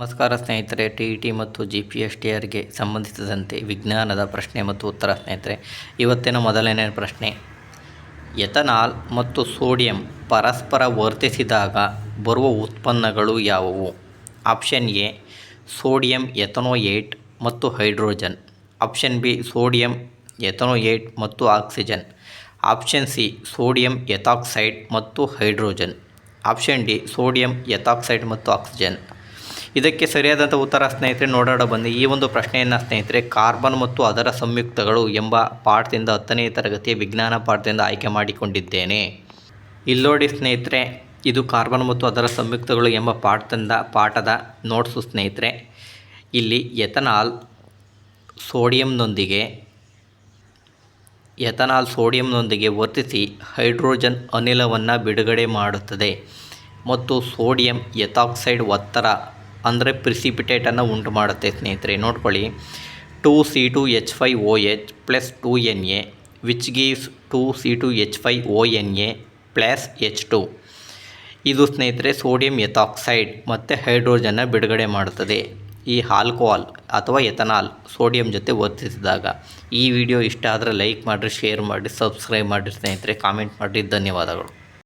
ನಮಸ್ಕಾರ ಸ್ನೇಹಿತರೆ T E T ಮತ್ತು ಜಿ ಪಿ ಎಸ್ ಟಿ ಆರ್ಗೆ ಸಂಬಂಧಿಸಿದಂತೆ ವಿಜ್ಞಾನದ ಪ್ರಶ್ನೆ ಮತ್ತು ಉತ್ತರ. ಸ್ನೇಹಿತರೆ, ಇವತ್ತಿನ ಮೊದಲನೇ ಪ್ರಶ್ನೆ. ಎಥನಾಲ್ ಮತ್ತು ಸೋಡಿಯಂ ಪರಸ್ಪರ ವರ್ತಿಸಿದಾಗ ಬರುವ ಉತ್ಪನ್ನಗಳು ಯಾವುವು? ಆಪ್ಷನ್ ಎ, ಸೋಡಿಯಂ ಎಥನೋಯೇಟ್ ಮತ್ತು hydrogen. Option B, sodium ethanoate ಮತ್ತು oxygen. Option C, sodium ethoxide ಮತ್ತು hydrogen. Option D, sodium ethoxide ಮತ್ತು ಆಕ್ಸಿಜನ್. ಇದಕ್ಕೆ ಸರಿಯಾದಂಥ ಉತ್ತರ ಸ್ನೇಹಿತರೆ ನೋಡೋಣ ಬನ್ನಿ. ಈ ಒಂದು ಪ್ರಶ್ನೆಯನ್ನು ಸ್ನೇಹಿತರೆ ಕಾರ್ಬನ್ ಮತ್ತು ಅದರ ಸಂಯುಕ್ತಗಳು ಎಂಬ ಪಾಠದಿಂದ ಹತ್ತನೇ ತರಗತಿಯ ವಿಜ್ಞಾನ ಪಾಠದಿಂದ ಆಯ್ಕೆ ಮಾಡಿಕೊಂಡಿದ್ದೇನೆ. ಇಲ್ಲೋಡಿ ಸ್ನೇಹಿತರೆ, ಇದು ಕಾರ್ಬನ್ ಮತ್ತು ಅದರ ಸಂಯುಕ್ತಗಳು ಎಂಬ ಪಾಠದಿಂದ, ಪಾಠದ ನೋಟ್ಸು ಸ್ನೇಹಿತರೆ. ಇಲ್ಲಿ ಎಥನಾಲ್ ಸೋಡಿಯಂನೊಂದಿಗೆ ಎಥನಾಲ್ ಸೋಡಿಯಂನೊಂದಿಗೆ ವರ್ತಿಸಿ ಹೈಡ್ರೋಜನ್ ಅನಿಲವನ್ನು ಬಿಡುಗಡೆ ಮಾಡುತ್ತದೆ. ಮತ್ತು ಸೋಡಿಯಂ ಎಥಾಕ್ಸೈಡ್ ಒತ್ತಡ ಅಂದರೆ ಪ್ರಿಸಿಪಿಟೇಟನ್ನು ಉಂಟು ಮಾಡುತ್ತೆ ಸ್ನೇಹಿತರೆ. ನೋಡ್ಕೊಳ್ಳಿ. Two C two H five O H plus two N A which gives two C two H five O N A plus H two ಇದು ಸ್ನೇಹಿತರೆ ಸೋಡಿಯಂ ಎಥಾಕ್ಸೈಡ್ ಮತ್ತು ಹೈಡ್ರೋಜನ್ನ ಬಿಡುಗಡೆ ಮಾಡುತ್ತದೆ. ಈ ಆಲ್ಕೋಹಾಲ್ ಅಥವಾ ಎಥನಾಲ್ ಸೋಡಿಯಂ ಜೊತೆ ವರ್ತಿಸಿದಾಗ. ಈ ವಿಡಿಯೋ ಇಷ್ಟ ಆದರೆ ಲೈಕ್ ಮಾಡಿರಿ ಶೇರ್ ಮಾಡಿ ಸಬ್ಸ್ಕ್ರೈಬ್ ಮಾಡಿರಿ ಸ್ನೇಹಿತರೆ. ಕಾಮೆಂಟ್ ಮಾಡಿರಿ. ಧನ್ಯವಾದಗಳು.